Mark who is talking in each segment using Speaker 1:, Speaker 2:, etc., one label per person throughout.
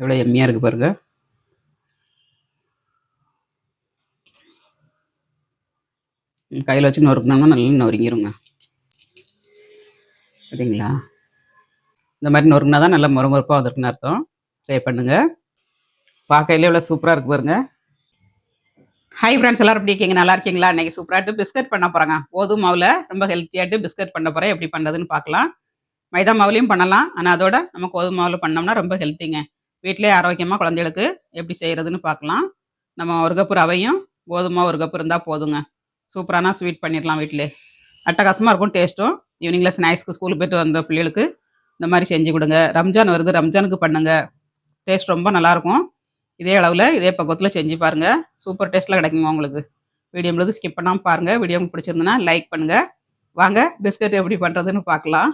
Speaker 1: எவ்வளோ எம்மியாக இருக்குது பாருங்கள் கையில் வச்சு நொறுக்கணும்னா நல்லா நொறுங்கிருங்க சரிங்களா இந்த மாதிரி நொறுங்கினா தான் நல்லா மொறுமொறுப்பாக வந்திருக்குன்னு அர்த்தம் ட்ரை பண்ணுங்கள் பார்க்கையில எவ்வளோ சூப்பராக இருக்குது பாருங்கள் ஹை ஃப்ரெண்ட்ஸ் எல்லாரும் எப்படி இருக்கீங்க நல்லா இருக்கீங்களா இன்றைக்கி சூப்பராகிட்டு பிஸ்கட் பண்ண போகிறாங்க போதும் மாவில் ரொம்ப ஹெல்த்தியாகிட்டு பிஸ்கட் பண்ண போகிறேன் எப்படி பண்ணுறதுன்னு பார்க்கலாம் மைதா மாவுலையும் பண்ணலாம் ஆனால் அதோட நம்ம கோதுமை மாவில் பண்ணோம்னா ரொம்ப ஹெல்த்திங்க வீட்டிலே ஆரோக்கியமாக குழந்தைகளுக்கு எப்படி செய்கிறதுன்னு பார்க்கலாம் நம்ம ஒரு கப்பு ரவையும் கோதுமை ஒரு கப்பு இருந்தால் போதுங்க சூப்பரான ஸ்வீட் பண்ணிடலாம் வீட்டிலே அட்டகாசமாக இருக்கும் டேஸ்ட்டும் ஈவினிங்கில் ஸ்நாக்ஸ்க்கு ஸ்கூலுக்கு போய்ட்டு வந்த பிள்ளைகளுக்கு இந்த மாதிரி செஞ்சு கொடுங்க ரம்ஜான் வருது ரம்ஜானுக்கு பண்ணுங்கள் டேஸ்ட் ரொம்ப நல்லாயிருக்கும் இதே அளவில் இதே பக்கத்தில் செஞ்சு பாருங்கள் சூப்பர் டேஸ்ட்டில் கிடைக்குங்க உங்களுக்கு வீடியோ முழுது ஸ்கிப் பண்ணாமல் பாருங்கள் வீடியோ உங்களுக்கு லைக் பண்ணுங்கள் வாங்க பிஸ்கட் எப்படி பண்ணுறதுன்னு பார்க்கலாம்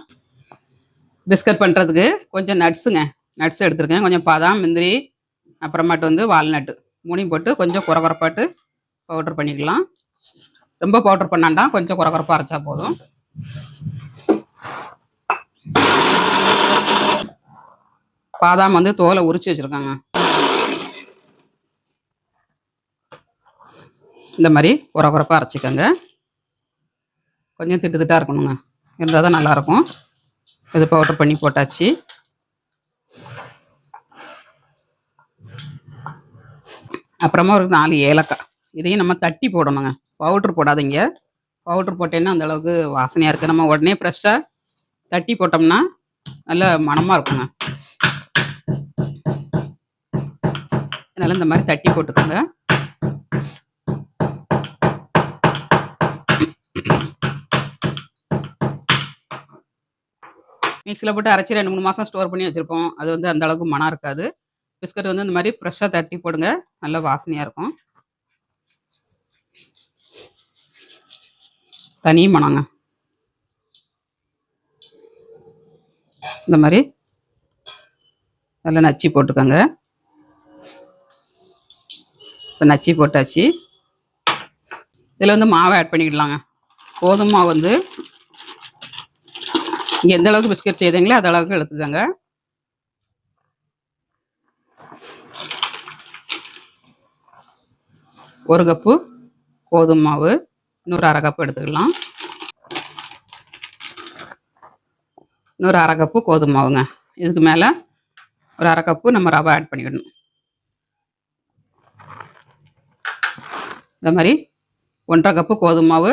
Speaker 1: பிஸ்கட் பண்ணுறதுக்கு கொஞ்சம் நட்ஸுங்க நட்ஸ் எடுத்துருக்கேன் கொஞ்சம் பாதாம் முந்திரி அப்புறமாட்டு வந்து வால்நட்டு மூணையும் போட்டு கொஞ்சம் குறகுறப்பாட்டு பவுட்ரு பண்ணிக்கலாம் ரொம்ப பவுட்ரு பண்ணாண்டாம் கொஞ்சம் குறகுறப்பாக அரைச்சா போதும் பாதாம் வந்து தோலை உரிச்சு வச்சுருக்காங்க இந்த மாதிரி குறகுறப்பாக அரைச்சிக்கோங்க கொஞ்சம் திட்டு திட்டாக இருக்கணுங்க இருந்தால் தான் நல்லாயிருக்கும் இது பவுட்ரு பண்ணி போட்டாச்சு அப்புறமா ஒரு நாலு ஏலக்காய் இதையும் நம்ம தட்டி போடணுங்க பவுட்ரு போடாதீங்க பவுட்ரு போட்டேன்னா அந்த அளவுக்கு வாசனையாக இருக்குது நம்ம உடனே ஃப்ரெஷ்ஷாக தட்டி போட்டோம்னா நல்ல மனமாக இருக்குங்க அதனால் இந்த மாதிரி தட்டி போட்டுக்கோங்க மிக்சியில் போட்டு அரைச்சி ரெண்டு மூணு மாதம் ஸ்டோர் பண்ணி வச்சுருப்போம் அது வந்து அந்தளவுக்கு மனம் இருக்காது பிஸ்கட் வந்து இந்த மாதிரி ஃப்ரெஷ்ஷாக தட்டி போடுங்க நல்லா வாசனையாக இருக்கும் தனியும் மணங்க இந்த மாதிரி நல்லா நச்சு போட்டுக்கோங்க இப்போ நச்சு போட்டாச்சு இதில் வந்து மாவை ஆட் பண்ணிக்கிடலாங்க கோதுமை மாவு வந்து இங்கே எந்த அளவுக்கு பிஸ்கட் செய்தீங்களோ அந்த அளவுக்கு எடுத்துக்கோங்க ஒரு கப்பு கோதுமை மாவு இன்னொரு அரை கப்பு எடுத்துக்கலாம் இன்னொரு அரை கப்பு கோதுமை மாவுங்க இதுக்கு மேலே ஒரு அரை கப்பு நம்ம ரவை ஆட் பண்ணிக்கணும் இந்த மாதிரி ஒன்றரை கப்பு கோதுமை மாவு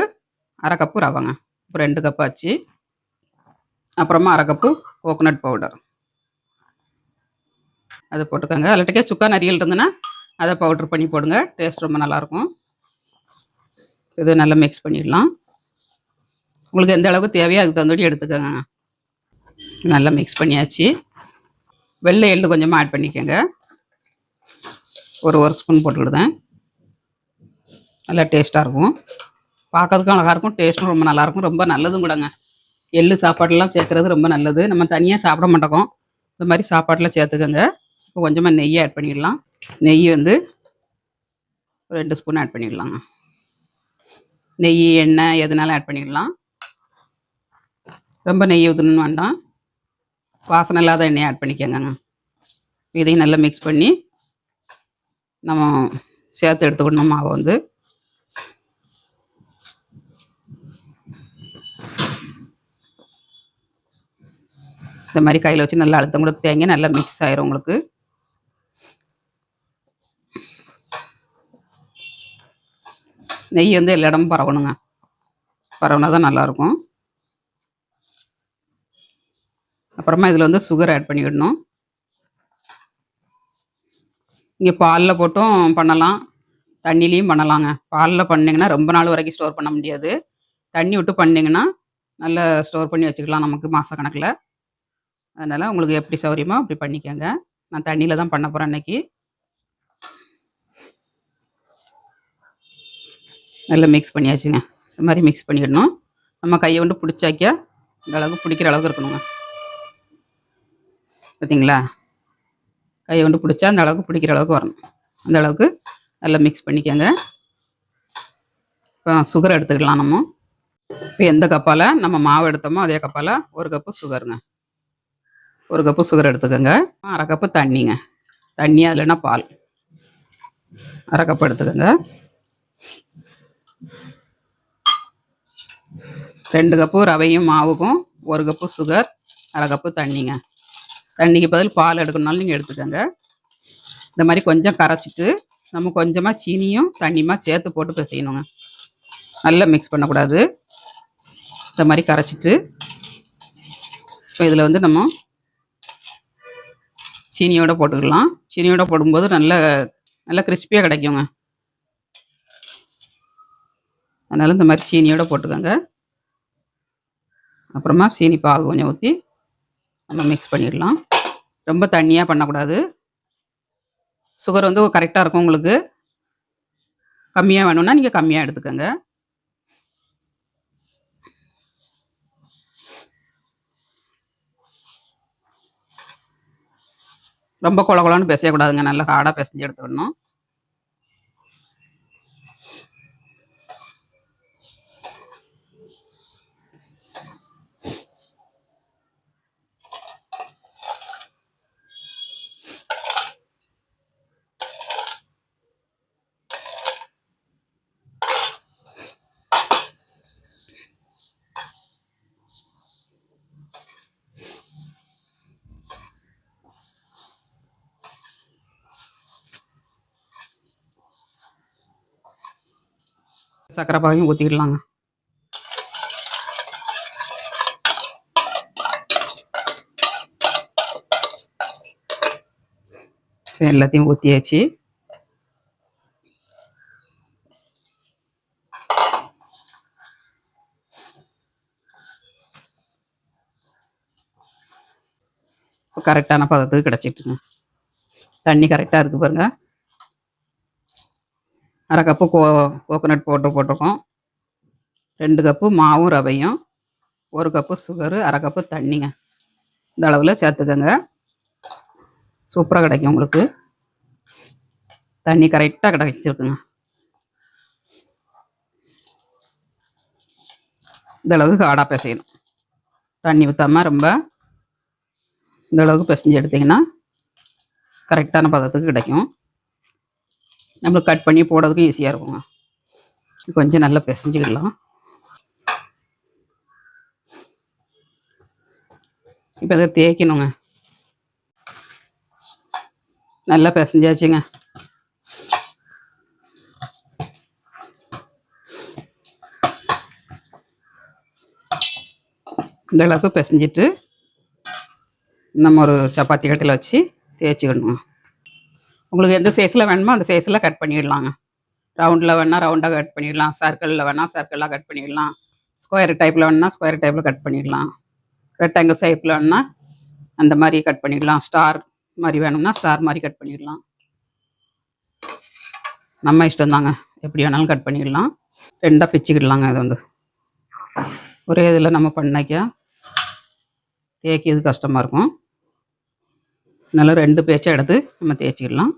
Speaker 1: அரை கப்பு ரவைங்க அப்புறம் ரெண்டு கப்பு ஆச்சு அப்புறமா அரை கப்பு கோகோனட் பவுடர் அது போட்டுக்கோங்க அல்லட்டுக்கே சுக்கா நரியல் இருந்ததுன்னா அதை பவுட்ரு பண்ணி போடுங்க டேஸ்ட் ரொம்ப நல்லாயிருக்கும் இது நல்லா மிக்ஸ் பண்ணிடலாம் உங்களுக்கு எந்த அளவுக்கு தேவையோ அதுக்கு தகுந்தபடி எடுத்துக்கோங்க நல்லா மிக்ஸ் பண்ணியாச்சு வெள்ளை எள்ளு கொஞ்சமாக ஆட் பண்ணிக்கோங்க ஒரு ஒரு ஸ்பூன் போட்டுக்கிடுதேன் நல்லா டேஸ்ட்டாக இருக்கும் பார்க்கறதுக்கும் அழகாக இருக்கும் டேஸ்ட்டும் ரொம்ப நல்லாயிருக்கும் ரொம்ப நல்லதும் கூடங்க எள்ளு சாப்பாடெல்லாம் சேர்க்குறது ரொம்ப நல்லது நம்ம தனியாக சாப்பிட மாட்டோம் இந்த மாதிரி சாப்பாடெலாம் சேர்த்துக்கோங்க இப்போ கொஞ்சமாக நெய் ஆட் பண்ணிடலாம் நெய் வந்து ரெண்டு ஸ்பூன் ஆட் பண்ணிடலாங்க நெய் எண்ணெய் எதுனாலும் ஆட் பண்ணிடலாம் ரொம்ப நெய் ஊற்றணும்னு வேண்டாம் வாசனை இல்லாத எண்ணெய் ஆட் பண்ணிக்கோங்க இதையும் நல்லா மிக்ஸ் பண்ணி நம்ம சேர்த்து எடுத்துக்கணும் மாவை வந்து இந்த மாதிரி கையில் வச்சு நல்லா அழுத்தம் கொடுத்து தேங்க நல்லா மிக்ஸ் ஆயிரும் உங்களுக்கு நெய் வந்து எல்லா இடமும் பரவணுங்க பரவுனா தான் நல்லாயிருக்கும் அப்புறமா இதில் வந்து சுகர் ஆட் பண்ணிவிடணும் இங்கே பாலில் போட்டும் பண்ணலாம் தண்ணிலையும் பண்ணலாங்க பாலில் பண்ணிங்கன்னா ரொம்ப நாள் வரைக்கும் ஸ்டோர் பண்ண முடியாது தண்ணி விட்டு பண்ணிங்கன்னா நல்லா ஸ்டோர் பண்ணி வச்சுக்கலாம் நமக்கு மாதக்கணக்கில் அதனால் உங்களுக்கு எப்படி சௌகரியமோ அப்படி பண்ணிக்கோங்க நான் தண்ணியில் தான் பண்ண போகிறேன் அன்றைக்கி நல்லா மிக்ஸ் பண்ணியாச்சுங்க இந்த மாதிரி மிக்ஸ் பண்ணிடணும் நம்ம கையை கொண்டு பிடிச்சாக்கியா இந்த அளவுக்கு பிடிக்கிற அளவுக்கு இருக்கணுங்க பார்த்தீங்களா கையை வந்து பிடிச்சா அந்த அளவுக்கு பிடிக்கிற அளவுக்கு வரணும் அந்த அளவுக்கு நல்லா மிக்ஸ் பண்ணிக்கோங்க இப்போ சுகர் எடுத்துக்கலாம் நம்ம இப்போ எந்த கப்பால் நம்ம மாவு எடுத்தோமோ அதே கப்பால் ஒரு கப்பு சுகருங்க ஒரு கப்பு சுகர் எடுத்துக்கோங்க அரை கப்பு தண்ணிங்க தண்ணியாக இல்லைன்னா பால் அரை கப்பு எடுத்துக்கோங்க ரெண்டு கப்பு ரவையும் மாவுக்கும் ஒரு கப்பு சுகர் அரை கப்பு தண்ணிங்க தண்ணிக்கு பதில் பால் எடுக்கணும்னாலும் நீங்கள் எடுத்துக்கோங்க இந்த மாதிரி கொஞ்சம் கரைச்சிட்டு நம்ம கொஞ்சமாக சீனியும் தண்ணியுமா சேர்த்து போட்டு பிசையணுங்க நல்லா மிக்ஸ் பண்ணக்கூடாது இந்த மாதிரி கரைச்சிட்டு இப்போ இதில் வந்து நம்ம சீனியோட போட்டுக்கலாம் சீனியோட போடும்போது நல்ல நல்லா கிறிஸ்பியாக கிடைக்குங்க அதனால் இந்த மாதிரி சீனியோடு போட்டுக்கோங்க அப்புறமா சீனி பாகு கொஞ்சம் ஊற்றி நம்ம மிக்ஸ் பண்ணிடலாம் ரொம்ப தண்ணியாக பண்ணக்கூடாது சுகர் வந்து கரெக்டாக இருக்கும் உங்களுக்கு கம்மியாக வேணும்னா நீங்கள் கம்மியாக எடுத்துக்கோங்க ரொம்ப குழகுலான்னு பேசக்கூடாதுங்க நல்லா ஹார்டாக பேசஞ்சு எடுத்துக்கணும் சக்கரை பாகையும் ஊற்றிடலாங்க எல்லாத்தையும் ஊற்றியாச்சு கரெக்டான பதத்துக்கு கிடச்சிட்டுருங்க தண்ணி கரெக்டாக இருக்குது பாருங்கள் அரை கப்பு கோ கோகோனட் பவுட்ரு போட்டிருக்கோம் ரெண்டு கப்பு மாவும் ரவையும் ஒரு கப்பு சுகரு அரை கப்பு தண்ணிங்க இந்த அளவில் சேர்த்துக்கோங்க சூப்பராக கிடைக்கும் உங்களுக்கு தண்ணி கரெக்டாக கிடைச்சிருக்குங்க இந்த அளவுக்கு காடாக பிசையணும் தண்ணி ஊற்றாமல் ரொம்ப இந்த அளவுக்கு பிசைஞ்சு எடுத்திங்கன்னா கரெக்டான பதத்துக்கு கிடைக்கும் நம்மளுக்கு கட் பண்ணி போடுறதுக்கும் ஈஸியாக இருக்குங்க கொஞ்சம் நல்லா பிசைஞ்சிக்கலாம் இப்போ அதை தேய்க்கணுங்க நல்லா பிசைஞ்சாச்சுங்க இந்த அளவுக்கு பிசைஞ்சிட்டு நம்ம ஒரு சப்பாத்தி கட்டையில் வச்சு தேய்ச்சிக்கணுங்க உங்களுக்கு எந்த சைஸில் வேணுமோ அந்த சைஸில் கட் பண்ணிடலாங்க ரவுண்டில் வேணால் ரவுண்டாக கட் பண்ணிடலாம் சர்க்கிளில் வேணால் சர்க்கிளாக கட் பண்ணிடலாம் ஸ்கொயர் டைப்பில் வேணால் ஸ்கொயர் டைப்பில் கட் பண்ணிடலாம் ரெக்டாங்கிள் ஷேப்பில் வேணால் அந்த மாதிரி கட் பண்ணிடலாம் ஸ்டார் மாதிரி வேணும்னா ஸ்டார் மாதிரி கட் பண்ணிடலாம் நம்ம இஷ்டம்தாங்க எப்படி வேணாலும் கட் பண்ணிடலாம் ரெண்டாக பிச்சுக்கிடலாங்க இது வந்து ஒரே இதில் நம்ம பண்ணிக்க தேய்க்கிறது கஷ்டமாக இருக்கும் நல்லா ரெண்டு பேச்சை எடுத்து நம்ம தேய்ச்சிக்கலாம்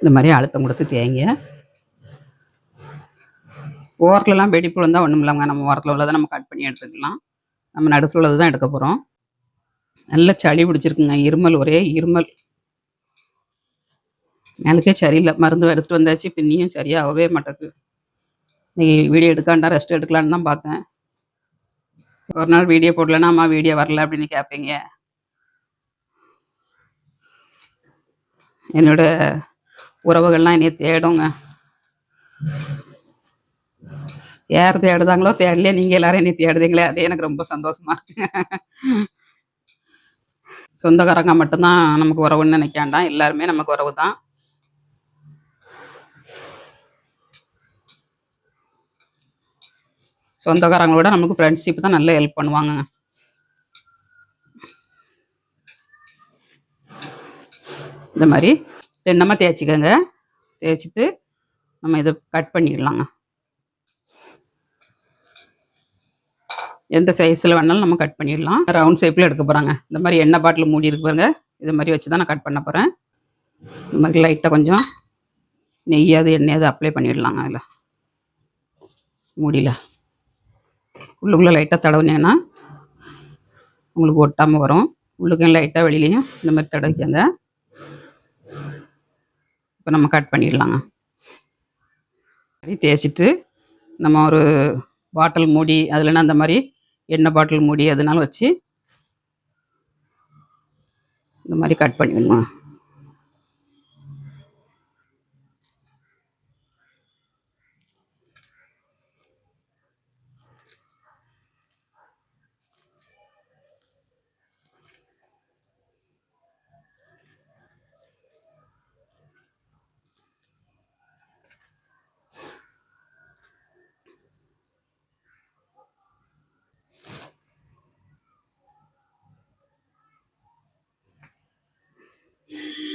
Speaker 1: இந்த மாதிரி அழுத்தம் கொடுத்து தேங்க ஓரத்துலலாம் வெடிப்பு இருந்தால் ஒன்றும் இல்லைங்க நம்ம ஓரத்தில் உள்ளதை நம்ம கட் பண்ணி எடுத்துக்கலாம் நம்ம நடுசு உள்ளது தான் எடுக்க போகிறோம் நல்ல சளி பிடிச்சிருக்குங்க இருமல் ஒரே இருமல் மேலுக்கே சரியில்லை மருந்து எடுத்துகிட்டு வந்தாச்சு பின்னியும் சரியாகவே மாட்டேங்குது நீ வீடியோ எடுக்காண்டா ரெஸ்ட் எடுக்கலான்னு தான் பார்த்தேன் ஒரு நாள் வீடியோ போடலன்னா அம்மா வீடியோ வரல அப்படின்னு கேட்பீங்க என்னோட உறவுகள்லாம் என்னைய தேடுங்க யார் தேடுதாங்களோ தேடலையே நீங்க எல்லாரும் என்னை தேடுதீங்களே அதே எனக்கு ரொம்ப சந்தோஷமா இருக்கு சொந்தக்காரங்க மட்டும்தான் நமக்கு உறவுன்னு நினைக்காண்டாம் எல்லாருமே நமக்கு உறவு தான் சொந்தக்காரங்களோட நமக்கு ஃப்ரெண்ட்ஷிப் தான் நல்லா ஹெல்ப் பண்ணுவாங்க இந்த மாதிரி தென்னமாக தேய்ச்சிக்கோங்க தேய்ச்சிட்டு நம்ம இதை கட் பண்ணிடலாங்க எந்த சைஸில் வேணாலும் நம்ம கட் பண்ணிடலாம் ரவுண்ட் ஷேப்பில் எடுக்க போகிறாங்க இந்த மாதிரி எண்ணெய் பாட்டில் மூடி இருக்கு பாருங்க இது மாதிரி வச்சு தான் நான் கட் பண்ண போகிறேன் இந்த மாதிரி லைட்டாக கொஞ்சம் நெய்யாவது எண்ணெயாவது அப்ளை பண்ணிடலாங்க அதில் மூடியில் உள்ளுக்குள்ளே லைட்டாக தடவுனீங்கன்னா உங்களுக்கு ஒட்டாமல் வரும் உள்ளுக்கும் லைட்டாக வெளியிலையும் இந்த மாதிரி தடவிக்கங்க இப்போ நம்ம கட் பண்ணிடலாங்க தேய்ச்சிட்டு நம்ம ஒரு பாட்டில் மூடி அதில்னா அந்த மாதிரி எண்ணெய் பாட்டில் மூடி அதனால வச்சு இந்த மாதிரி கட் பண்ணிடணும்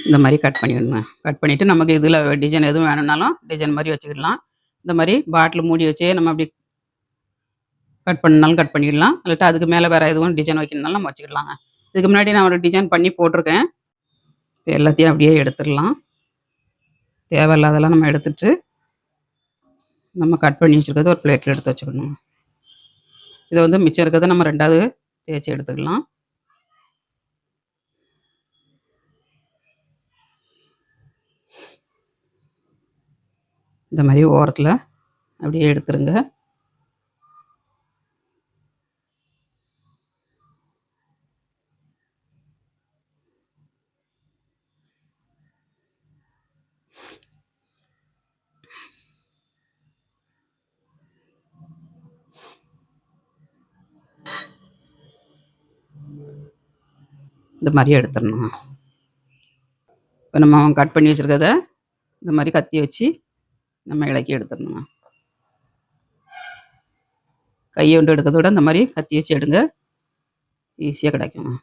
Speaker 1: இந்த மாதிரி கட் பண்ணிடுங்க கட் பண்ணிவிட்டு நமக்கு இதில் டிசைன் எதுவும் வேணும்னாலும் டிசைன் மாதிரி வச்சுக்கிடலாம் இந்த மாதிரி பாட்டில் மூடி வச்சே நம்ம அப்படி கட் பண்ணாலும் கட் பண்ணிடலாம் இல்லாட்டா அதுக்கு மேலே வேறு எதுவும் டிசைன் வைக்கணும்னாலும் நம்ம வச்சுக்கிடலாங்க இதுக்கு முன்னாடி நான் ஒரு டிசைன் பண்ணி போட்டிருக்கேன் எல்லாத்தையும் அப்படியே எடுத்துடலாம் தேவையில்லாதெல்லாம் நம்ம எடுத்துட்டு நம்ம கட் பண்ணி வச்சுருக்கிறது ஒரு பிளேட்டில் எடுத்து வச்சுக்கணும் இதை வந்து மிச்சம் இருக்கிறத நம்ம ரெண்டாவது தேய்ச்சி எடுத்துக்கலாம் இந்த மாதிரி ஓரத்தில் அப்படியே எடுத்துருங்க இந்த மாதிரி எடுத்துடணும் இப்போ நம்ம கட் பண்ணி வச்சுருக்கத இந்த மாதிரி கத்தி வச்சு நம்ம இலக்கி எடுத்துடணுங்க கையை கொண்டு எடுக்கிறத விட இந்த மாதிரி கத்தி வச்சு எடுங்க ஈஸியாக கிடைக்குங்க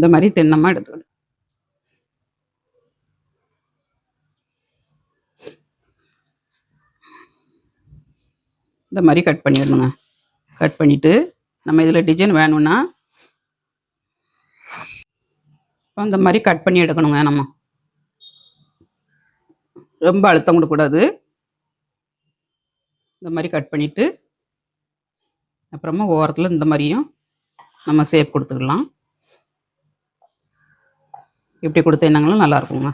Speaker 1: இந்த மாதிரி திண்ணமாக எடுத்துக்கணும் இந்த மாதிரி கட் பண்ணிடணுங்க கட் பண்ணிவிட்டு நம்ம இதில் டிசைன் வேணும்னா இப்போ இந்த மாதிரி கட் பண்ணி எடுக்கணுங்க நம்ம ரொம்ப அழுத்தம் கொடுக்கூடாது இந்த மாதிரி கட் பண்ணிவிட்டு அப்புறமா ஓரத்தில் இந்த மாதிரியும் நம்ம சேப் கொடுத்துக்கலாம் இப்படி நல்லா இருக்குங்க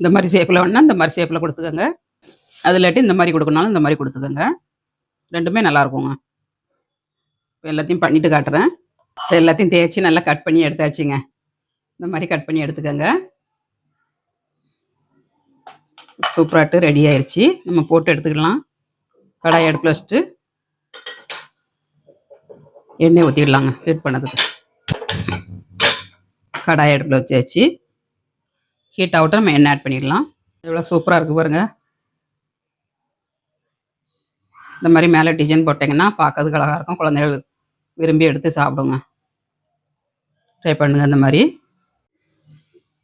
Speaker 1: இந்த மாதிரி ஷேப்பில் வேணால் இந்த மாதிரி ஷேப்பில் கொடுத்துக்கோங்க அது இல்லாட்டி இந்த மாதிரி கொடுக்கணாலும் இந்த மாதிரி கொடுத்துக்கோங்க ரெண்டுமே நல்லா இப்போ எல்லாத்தையும் பண்ணிவிட்டு காட்டுறேன் எல்லாத்தையும் தேய்ச்சி நல்லா கட் பண்ணி எடுத்தாச்சுங்க இந்த மாதிரி கட் பண்ணி எடுத்துக்கோங்க சூப்பராகட்டு ரெடி ஆயிடுச்சு நம்ம போட்டு எடுத்துக்கலாம் கடாய் எடுத்து வச்சுட்டு எண்ணெய் ஊற்றிடலாங்க ஹீட் பண்ணதுக்கு கடாய் அடுப்பில் வச்சாச்சு ஹீட் ஆகிட்டு நம்ம எண்ணெய் ஆட் பண்ணிடலாம் எவ்வளோ சூப்பராக இருக்குது பாருங்கள் இந்த மாதிரி மேலே டிசைன் போட்டிங்கன்னா பார்க்கறதுக்கு அழகாக இருக்கும் குழந்தைகள் விரும்பி எடுத்து சாப்பிடுங்க ட்ரை பண்ணுங்கள் இந்த மாதிரி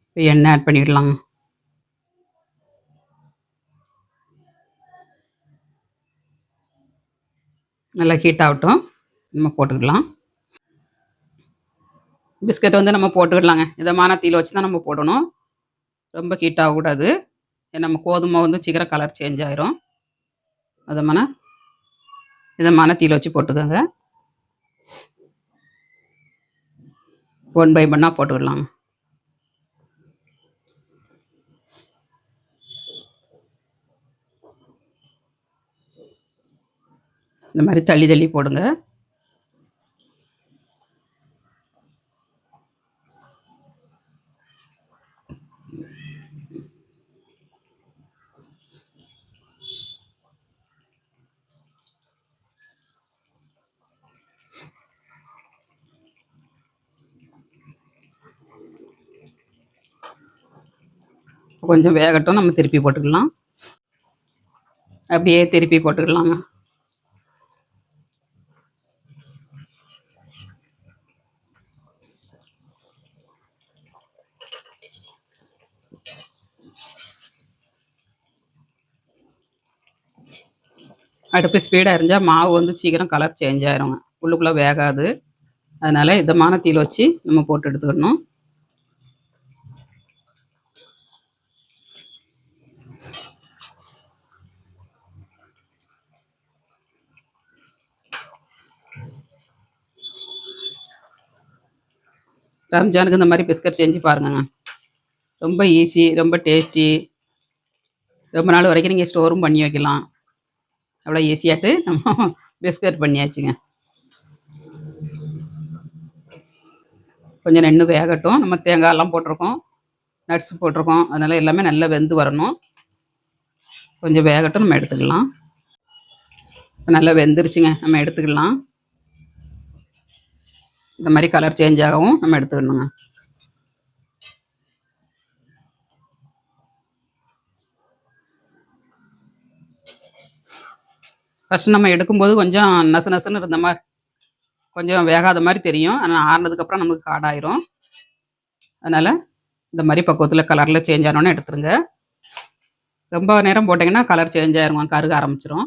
Speaker 1: இப்போ எண்ணெய் ஆட் பண்ணிடலாங்க நல்லா ஹீட் ஆகட்டும் நம்ம போட்டுக்கலாம் பிஸ்கட் வந்து நம்ம போட்டுக்கிடலாங்க இதமான தீயில் வச்சு தான் நம்ம போடணும் ரொம்ப ஹீட் ஆகக்கூடாது நம்ம கோதுமை வந்து சீக்கிரம் கலர் சேஞ்ச் ஆயிரும் அதமான இதமான தீயில் வச்சு போட்டுக்கோங்க ஒன் பை ஒன்னாக போட்டுக்கிடலாங்க இந்த மாதிரி தள்ளி தள்ளி போடுங்க கொஞ்சம் வேகட்டும் நம்ம திருப்பி போட்டுக்கலாம் அப்படியே திருப்பி போட்டுக்கலாங்க அடுப்பு ஸ்பீடாக இருந்தால் மாவு வந்து சீக்கிரம் கலர் சேஞ்ச் ஆயிருங்க உள்ளுக்குள்ளே வேகாது அதனால் இதமான தீயில் வச்சு நம்ம போட்டு எடுத்துக்கணும் ரம்ஜானுக்கு இந்த மாதிரி பிஸ்கட் செஞ்சு பாருங்கங்க ரொம்ப ஈஸி ரொம்ப டேஸ்டி ரொம்ப நாள் வரைக்கும் நீங்கள் ஸ்டோரும் பண்ணி வைக்கலாம் அவ்வளோ ஈஸியாகட்டு நம்ம பிஸ்கட் பண்ணியாச்சுங்க கொஞ்சம் நின்று வேகட்டும் நம்ம தேங்காயெல்லாம் போட்டிருக்கோம் நட்ஸ் போட்டிருக்கோம் அதனால் எல்லாமே நல்லா வெந்து வரணும் கொஞ்சம் வேகட்டும் நம்ம எடுத்துக்கலாம் நல்லா வெந்துருச்சுங்க நம்ம எடுத்துக்கலாம் இந்த மாதிரி கலர் சேஞ்ச் ஆகவும் நம்ம எடுத்துக்கணுங்க ஃபஸ்ட் நம்ம எடுக்கும்போது கொஞ்சம் நசு நசுன்னு இருந்த மாதிரி கொஞ்சம் வேகாத மாதிரி தெரியும் ஆனால் ஆறுனதுக்கப்புறம் நமக்கு காடாயிரும் அதனால் இந்த மாதிரி பக்குவத்தில் கலரில் சேஞ்ச் ஆனோன்னு எடுத்துருங்க ரொம்ப நேரம் போட்டிங்கன்னா கலர் சேஞ்ச் ஆயிருங்க கருக ஆரம்பிச்சிரும்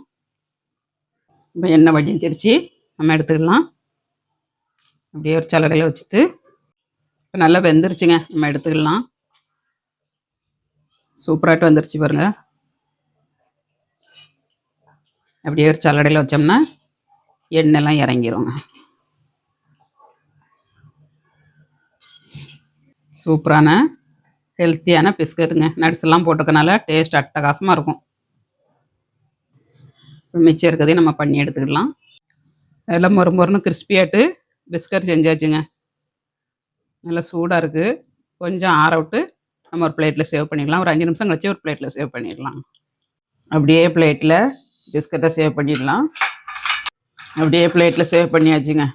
Speaker 1: இப்போ எண்ணெய் வடிஞ்சிருச்சு நம்ம எடுத்துக்கலாம் அப்படியே ஒரு சலடையில் வச்சுட்டு இப்போ நல்லா வெந்துருச்சுங்க நம்ம எடுத்துக்கலாம் சூப்பராகிட்டு வந்துருச்சு பாருங்க அப்படியே ஒரு சலடையில் வச்சோம்னா எண்ணெய்லாம் இறங்கிடுங்க சூப்பரான ஹெல்த்தியான பிஸ்கட்டுங்க நட்ஸ் எல்லாம் போட்டுக்கனால டேஸ்ட் அட்டகாசமாக இருக்கும் மிச்சம் இருக்கிறதையும் நம்ம பண்ணி எடுத்துக்கலாம் எல்லாம் மொறு மொறுன்னு கிறிஸ்பியாட்டு பிஸ்கட் செஞ்சாச்சுங்க நல்லா சூடாக இருக்குது கொஞ்சம் ஆற விட்டு நம்ம ஒரு பிளேட்டில் சேவ் பண்ணிடலாம் ஒரு அஞ்சு நிமிஷம் கழிச்சு ஒரு பிளேட்டில் சேவ் பண்ணிடலாம் அப்படியே பிளேட்டில் பிஸ்கட்டை சேவ் பண்ணிடலாம் அப்படியே பிளேட்டில் சேவ் பண்ணியாச்சுங்க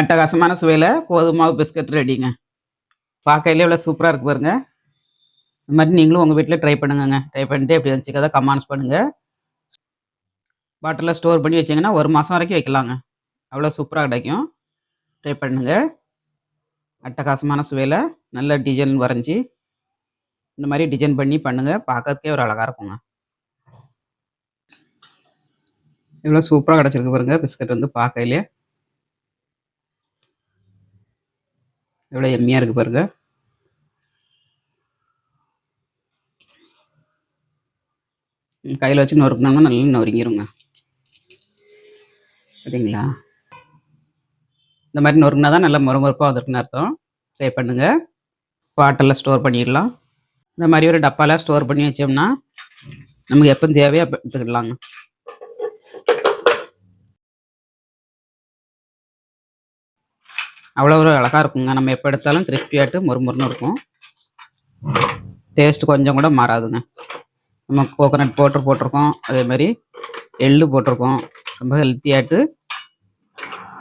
Speaker 1: அட்டகாசமான சுவையில் கோதுமாவு பிஸ்கட் ரெடிங்க பார்க்கையில இவ்வளோ சூப்பராக இருக்கு பாருங்கள் இது மாதிரி நீங்களும் உங்கள் வீட்டில் ட்ரை பண்ணுங்கங்க ட்ரை பண்ணிட்டு எப்படி வந்துச்சுக்கதான் கமான்ஸ் பண்ணுங்கள் பாட்டிலில் ஸ்டோர் பண்ணி வச்சிங்கன்னா ஒரு மாதம் வரைக்கும் வைக்கலாங்க அவ்வளோ சூப்பராக கிடைக்கும் ட்ரை பண்ணுங்கள் அட்டகாசமான சுவையில் நல்ல டிசைன் வரைஞ்சி இந்த மாதிரி டிசைன் பண்ணி பண்ணுங்கள் பார்க்கறதுக்கே ஒரு அழகாக இருக்குங்க இவ்வளோ சூப்பராக கிடச்சிருக்கு பாருங்கள் பிஸ்கட் வந்து பார்க்கலையே எவ்வளோ எம்மியாக இருக்குது பாருங்கள் கையில் வச்சு நொறுக்கணும்னா நல்லா நொறுங்கிருங்க சரிங்களா இந்த மாதிரி நொறுங்கினா தான் நல்லா மொறுமொறுப்பாக வந்துருக்குன்னு அர்த்தம் ட்ரை பண்ணுங்கள் பாட்டெல்லாம் ஸ்டோர் பண்ணிடலாம் இந்த மாதிரி ஒரு டப்பாலாம் ஸ்டோர் பண்ணி வச்சோம்னா நமக்கு எப்போ தேவையோ அப்போ எடுத்துக்கிடலாங்க அவ்வளோ ஒரு அழகாக இருக்குங்க நம்ம எப்போ எடுத்தாலும் கிறிஸ்பியாட்டு மொறுமொறுன்னு இருக்கும் டேஸ்ட் கொஞ்சம் கூட மாறாதுங்க நம்ம கோகோனட் பவுட்ரு போட்டிருக்கோம் அதே மாதிரி எள்ளு போட்டிருக்கோம் ரொம்ப ஹெல்த்தியாகிட்டு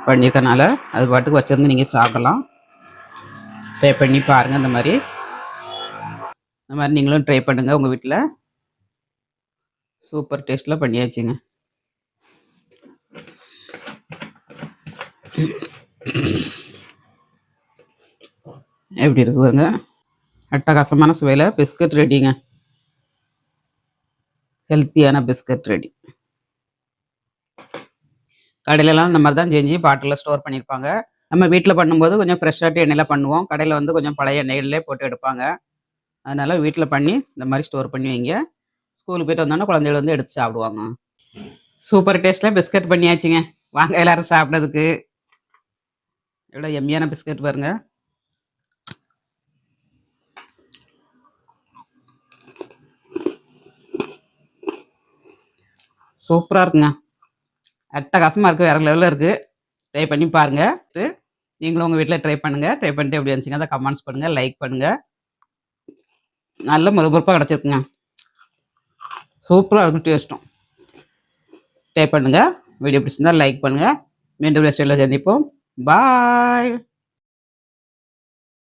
Speaker 1: பண்ணியிருக்கனால அது பாட்டுக்கு வச்சுருந்து நீங்கள் சாப்பிடலாம் ட்ரை பண்ணி பாருங்கள் இந்த மாதிரி இந்த மாதிரி நீங்களும் ட்ரை பண்ணுங்கள் உங்கள் வீட்டில் சூப்பர் டேஸ்ட்டில் பண்ணியாச்சுங்க எப்படி இருக்கு பாருங்க அட்டகாசமான சுவையில் பிஸ்கட் ரெடிங்க ஹெல்த்தியான பிஸ்கட் ரெடி கடையிலலாம் இந்த மாதிரி தான் செஞ்சு பாட்டில் ஸ்டோர் பண்ணியிருப்பாங்க நம்ம வீட்டில் பண்ணும்போது கொஞ்சம் ஃப்ரெஷ்ஷாட்டு எண்ணெயில் பண்ணுவோம் கடையில் வந்து கொஞ்சம் பழைய எண்ணெயிலே போட்டு எடுப்பாங்க அதனால் வீட்டில் பண்ணி இந்த மாதிரி ஸ்டோர் பண்ணி வைங்க ஸ்கூலுக்கு போயிட்டு வந்தோன்னா குழந்தைகள் வந்து எடுத்து சாப்பிடுவாங்க சூப்பர் டேஸ்ட்டில் பிஸ்கட் பண்ணியாச்சுங்க வாங்க எல்லாரும் சாப்பிட்றதுக்கு எவ்வளோ எம்மியான பிஸ்கட் பாருங்க சூப்பராக இருக்குங்க அட்டகாசமாக இருக்குது வேறு லெவலில் இருக்குது ட்ரை பண்ணி பாருங்கள் நீங்களும் உங்கள் வீட்டில் ட்ரை பண்ணுங்கள் ட்ரை பண்ணிட்டு எப்படி இருந்துச்சுங்க அதை கமெண்ட்ஸ் பண்ணுங்கள் லைக் பண்ணுங்கள் நல்ல மறுபுறப்பாக கிடச்சிருக்குங்க சூப்பராக இருக்கும் டேஸ்ட்டும் ட்ரை பண்ணுங்கள் வீடியோ பிடிச்சிருந்தால் லைக் பண்ணுங்கள் மீண்டும் ஸ்டைலில் சந்திப்போம் பாய்